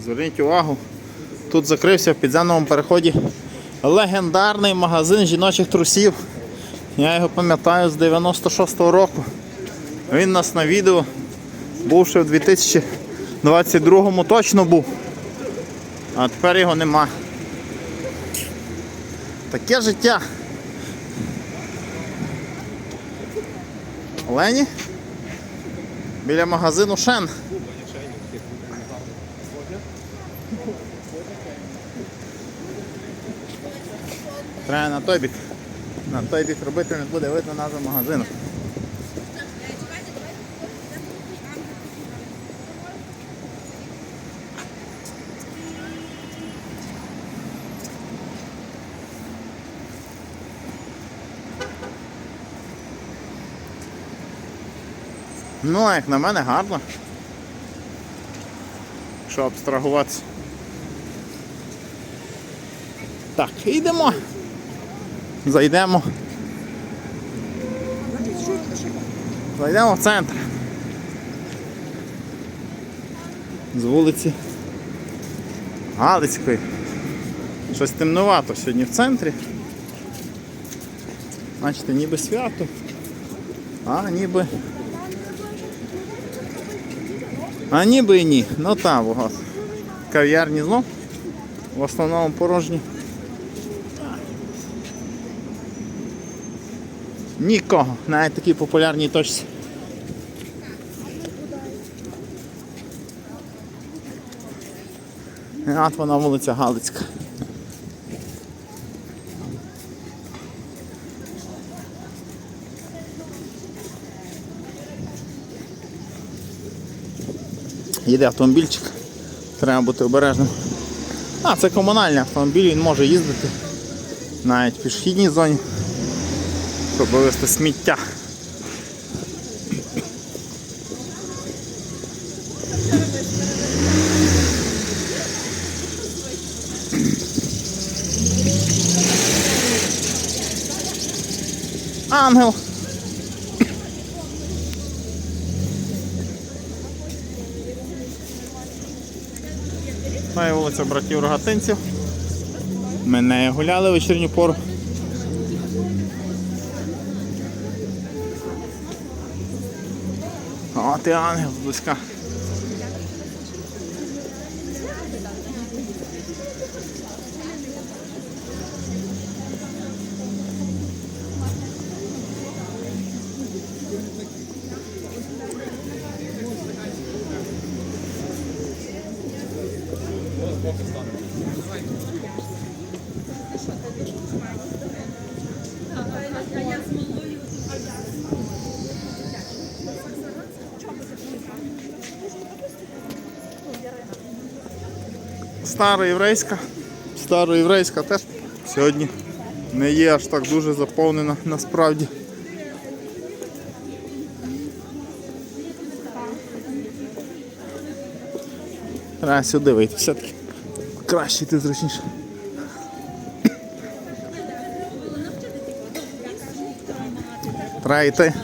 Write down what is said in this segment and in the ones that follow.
Зверніть увагу, тут закрився в підземному переході легендарний магазин жіночих трусів. Я його пам'ятаю з 96-го року. Він нас на відео був ще в 2022-му точно був. А тепер його нема. Таке життя. Олені? Біля магазину Шен. Треба на той бік. На той бік робити не буде видно назва магазину. Ну, як на мене гарно. Що абстрагуватися. Так, йдемо. Зайдемо. Зайдемо в центр. З вулиці Галицької. Щось темнувато сьогодні в центрі. Бачите, ніби свято, а ніби. А ніби і ні. Ну там. Кав'ярні знов. В основному порожні. Нікого, навіть такій популярній точці. От вона вулиця Галицька. Їде автомобільчик, треба бути обережним. А, це комунальний автомобіль, він може їздити навіть в пішохідній зоні щоб сміття. Ангел. Та вулиця братів Рогатинців. Ми не гуляли вечірню пору. О, ти ангел близька. Староєврейська. Староєврейська теж сьогодні не є аж так дуже заповнена насправді. Треба сюди вийти, все-таки краще йти зручніше. Треба йти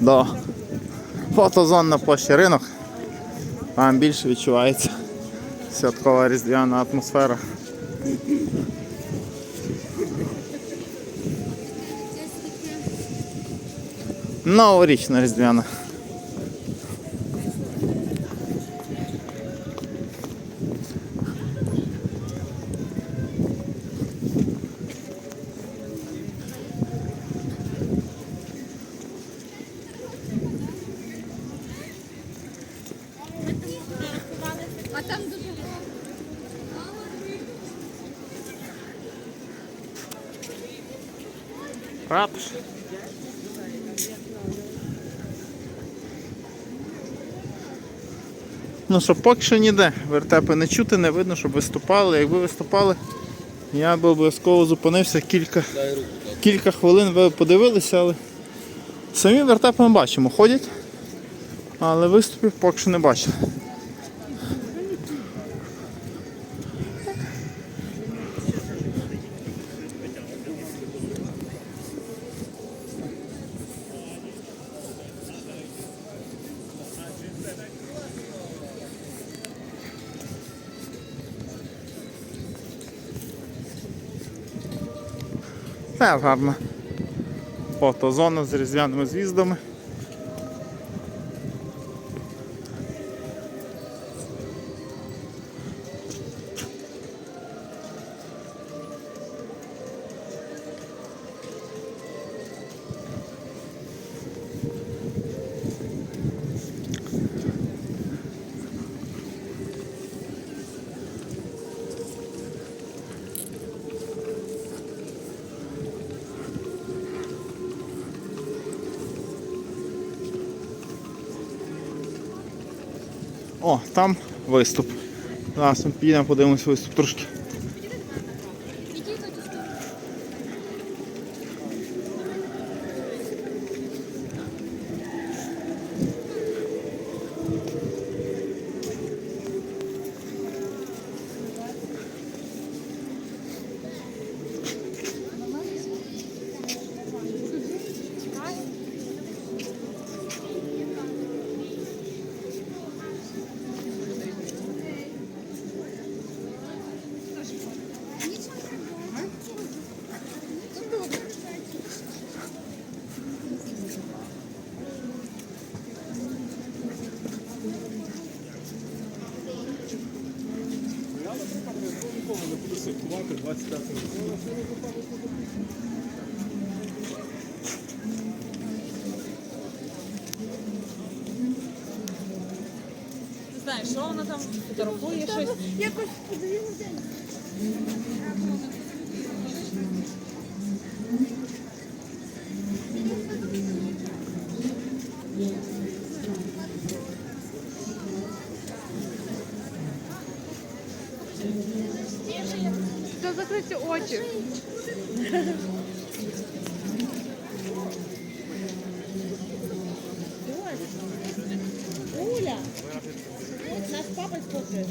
до фотозон на площі ринок. Там більше відчувається святкова різдвяна атмосфера. Новорічна різдвяна. Ратуш. Ну що, поки що ніде. Вертепи не чути, не видно, щоб виступали. Якби виступали, я би обов'язково зупинився кілька, кілька хвилин, ви подивилися, але самі вертепи ми бачимо, ходять, але виступів поки що не бачили. Це гарна фотозона з різдвяними звіздами. О, там виступ. Зараз ми підемо, подивимось виступ трошки. Не знаю, що вона там фотографує щось. Якось подивимося. Це закриті очі. Уля! Наш папа сфоткає.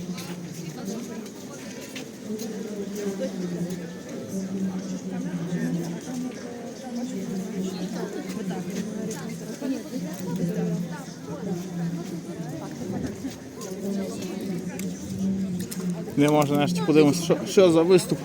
Не можна нарешті подивимося, що, що за виступ.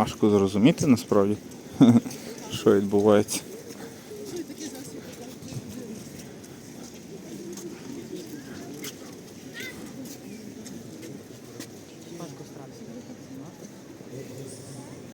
Важко зрозуміти насправді, що відбувається.